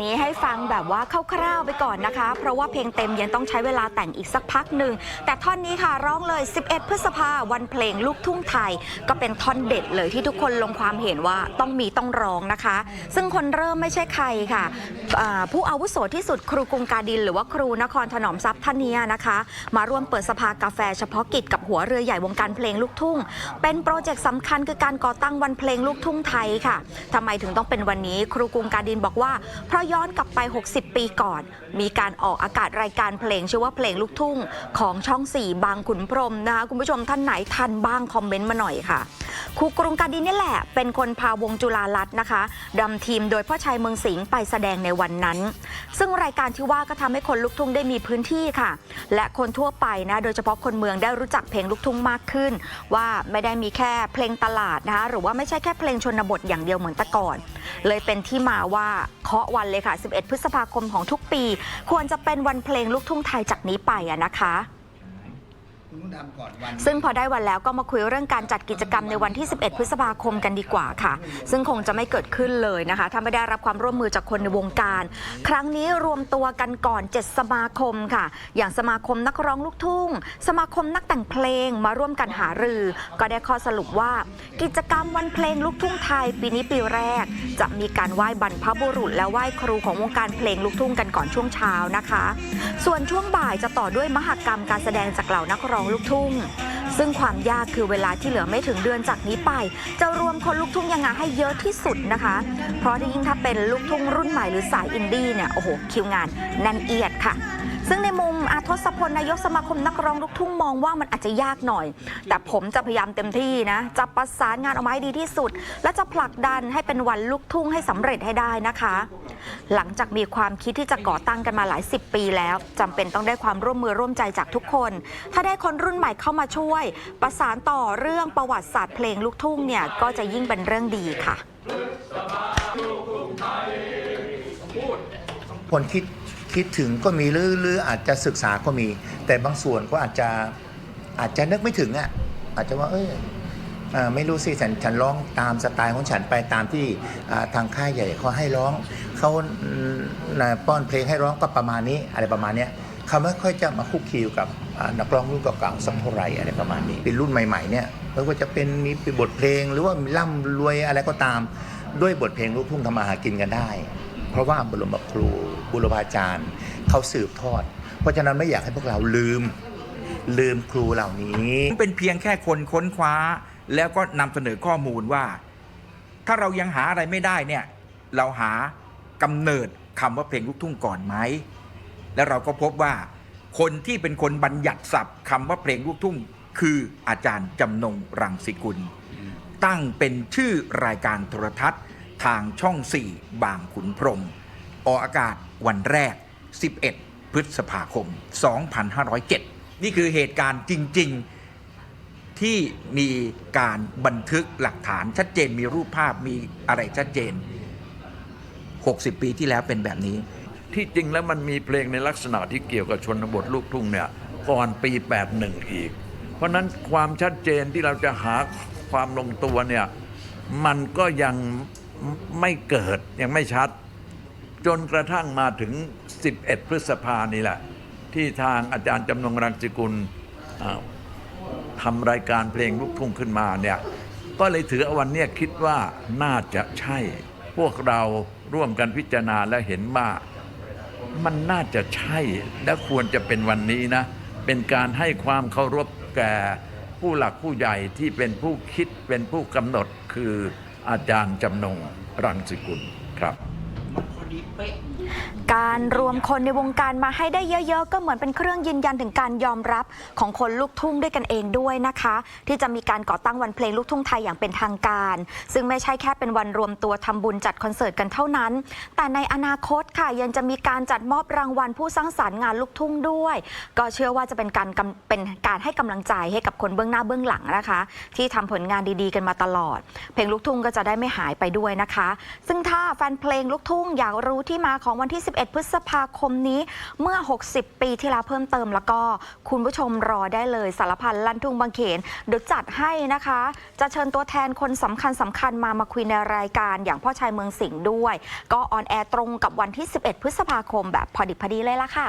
นี้ให้ฟังแบบว่าคร่าวๆไปก่อนนะคะ เพราะว่าเพลงเต็มยังต้องใช้เวลาแต่งอีกสักพักหนึ่ง แต่ท่อนนี้ค่ะร้องเลย 11 พฤษภาวันเพลงลูกทุ่งไทย ก็เป็นท่อนเด็ดเลยที่ทุกคนลงความเห็นว่าต้องมีต้องร้องนะคะ ซึ่งคนเริ่มไม่ใช่ใครค่ะ ผู้อาวุโสที่สุดครูกรุงการดิน หรือว่าครูนครถนอมทรัพย์ท่านเนี้ยนะคะ มาร่วมเปิดสภากาแฟเฉพาะกิจกับหัวเรือใหญ่วงการเพลงลูกทุ่ง เป็นโปรเจกต์สำคัญคือการก่อตั้งวันเพลงลูกทุ่งไทยค่ะทำไมถึงต้องเป็นวันนี้ครูกรุงการดินบอกว่าเพราะย้อนกลับไป 60 ปีก่อน มีการออกอากาศรายการเพลงชื่อว่าเพลงลูกทุ่ง ของช่อง 4 บางขุนพรมนะคะ คุณผู้ชมท่านไหนทันบ้างคอมเมนต์มาหน่อยค่ะ ครูกรุงการดินนี่แหละ เป็นคนพาวงจุฬาลัตน์นะคะดำทีมโดยพ่อชัยเมืองสิงห์ไปแสดงในวันนั้น ซึ่งรายการที่ว่าก็ทำให้คนลูกทุ่งได้มีพื้นที่ค่ะ และคนทั่วไปนะโดยเฉพาะคนเมืองได้รู้จักเพลงลูกทุ่งมากขึ้น ว่าไม่ได้มีแค่เพลงตลาดนะคะหรือว่าไม่ใช่แค่เพลงชนบทอย่างเดียวเหมือนแต่ก่อน เลยเป็นที่มาว่าเคาะวันเลยค่ะ 11 พฤษภาคมของทุกปี ควรจะเป็นวันเพลงลูกทุ่งไทยจากนี้ไปอะนะคะ ซึ่งพอได้วันแล้วก็มาคุยเรื่องการจัดกิจกรรมในวันที่ 11 พฤษภาคมกันดีกว่าค่ะ ซึ่งคงจะไม่เกิดขึ้นเลยนะคะถ้าไม่ได้รับความร่วมมือจากคนในวงการ ครั้งนี้รวมตัวกันก่อน 7 สมาคมค่ะ อย่างสมาคมนักร้องลูกทุ่ง สมาคมนักแต่งเพลงมาร่วมกันหารือ ก็ได้ข้อสรุปว่า กิจกรรมวันเพลงลูกทุ่งไทย ปีนี้ปีแรก จะมีการไหว้บรรพบุรุษ และไหว้ครูของวงการเพลงลูกทุ่งกันก่อนช่วงเช้านะคะ ส่วนช่วงบ่ายจะต่อด้วยมหกรรมการแสดงจากเหล่านักร้องลูกทุ่ง ซึ่งความยากคือเวลาที่เหลือไม่ถึงเดือนจากนี้ไป จะรวมคนลูกทุ่งยังไงให้เยอะที่สุดนะคะ เพราะที่ยิ่งถ้าเป็นลูกทุ่งรุ่นใหม่หรือสายอินดี้เนี่ยโอ้โหคิวงานแน่นเอียดค่ะ ซึ่งในมุมอาทศพลนายกสมาคมนักร้องลูกทุ่งมองว่ามันอาจจะยากหน่อย แต่ผมจะพยายามเต็มที่นะ จะประสานงานเอาไว้ให้ดีที่สุด และจะผลักดันให้เป็นวันลูกทุ่งให้สำเร็จให้ได้นะคะ หลังจากมีความคิดที่จะก่อตั้งกันมาหลายสิบปีแล้วจำเป็นต้องได้ความร่วมมือร่วมใจจากทุกคน ถ้าได้คนรุ่นใหม่เข้ามาช่วย ประสานต่อเรื่องประวัติศาสตร์เพลงลูกทุ่งเนี่ยก็จะยิ่งเป็นเรื่องดีค่ะคนคิด คิดถึงก็มีหรือหรืออาจจะศึกษาก็มี แต่บางส่วนก็อาจจะอาจจะนึกไม่ถึงอะอาจจะว่าเอ้ยเอ่อไม่รู้สิฉันฉันร้องตามสไตล์ของฉันไปตามที่ทางค่ายใหญ่เขาให้ร้องเขาป้อนเพลงให้ร้องก็ประมาณนี้อะไรประมาณเนี้ยเขาไม่ค่อยจะมาคุกคีกับนักร้องรุ่นเก่าๆสักเท่าไหร่อะไรประมาณนี้ เป็นรุ่นใหม่ๆเนี่ยไม่ว่าจะเป็นมีบทเพลงหรือว่ามีร่ำรวยอะไรก็ตาม ด้วยบทเพลงลูกทุ่งทำมาหากินกันได้ เพราะว่าบรมครู บุรพาจารย์เขาสืบทอด เพราะฉะนั้นไม่อยากให้พวกเราลืม ลืมครูเหล่านี้เป็นเพียงแค่คนค้นคว้า แล้วก็นำเสนอข้อมูลว่า ถ้าเรายังหาอะไรไม่ได้เนี่ยเราหากำเนิดคำว่าเพลงลูกทุ่งก่อนไหมแล้วเราก็พบว่าคนที่เป็นคนบัญญัติศัพท์คำว่าเพลงลูกทุ่ง คืออาจารย์จำนงรังสิกุล ตั้งเป็นชื่อรายการโทรทัศน์ทางช่อง 4 บางขุนพรหม ออกอากาศวันแรก 11 พฤษภาคม 2507 นี่คือเหตุการณ์จริง ๆ ที่มีการบันทึกหลักฐานชัดเจนมีรูปภาพมีอะไรชัดเจน 60 ปีที่แล้วเป็นแบบนี้ ที่จริงแล้วมันมีเพลงในลักษณะที่เกี่ยวกับชนบทลูกทุ่งเนี่ยก่อนปี 81 อีก เพราะฉะนั้นความชัดเจนที่เราจะหาความลงตัวเนี่ยมันก็ยังไม่เกิดยังไม่ชัด จนกระทั่งมาถึง 11 พฤษภานี่แหละ ที่ทางอาจารย์จำนงรังสิกุลทำรายการเพลงลูกทุ่งขึ้นมาเนี่ยก็เลยถือเอาวันนี้คิดว่าน่าจะใช่ พวกเราร่วมกันพิจารณาและเห็นว่ามันน่าจะใช่และควรจะเป็นวันนี้นะ เป็นการให้ความเคารพแก่ผู้หลักผู้ใหญ่ที่เป็นผู้คิดเป็นผู้กำหนดคืออาจารย์จำนงรังสิกุลครับ 一杯。 การรวมคนในวงการมาให้ได้เยอะ ๆ ก็เหมือนเป็นเครื่องยืนยันถึงการยอมรับของคนลูกทุ่งด้วยกันเองด้วยนะคะ ที่จะมีการก่อตั้งวันเพลงลูกทุ่งไทยอย่างเป็นทางการ ซึ่งไม่ใช่แค่เป็นวันรวมตัวทำบุญจัดคอนเสิร์ตกันเท่านั้น แต่ในอนาคตค่ะยังจะมีการจัดมอบรางวัลผู้สร้างสารรค์งานลูกทุ่งด้วย ก็เชื่อว่าจะเป็นการเป็นการให้กำลังใจให้กับคนเบื้องหน้าเบื้องหลังนะคะ ที่ทำผลงานดีๆ กันมาตลอด เพลงลูกทุ่งก็จะได้ไม่หายไปด้วยนะคะ ซึ่งถ้าแฟนเพลงลูกทุ่งอยากรู้ที่มาของวันที่11พฤษภาคมนี้เมื่อ 60 ปีที่แล้วเพิ่มเติมแล้วก็คุณผู้ชมรอได้เลยสารพันลั่นทุ่งบางเขนเดี๋ยวจัดให้นะคะ จะเชิญตัวแทนคนสำคัญสำคัญมามาคุยในรายการอย่างพ่อชายเมืองสิงห์ด้วย ก็ออนแอร์ตรงกับวันที่ 11 พฤษภาคมแบบพอดิบพอดีเลยล่ะค่ะ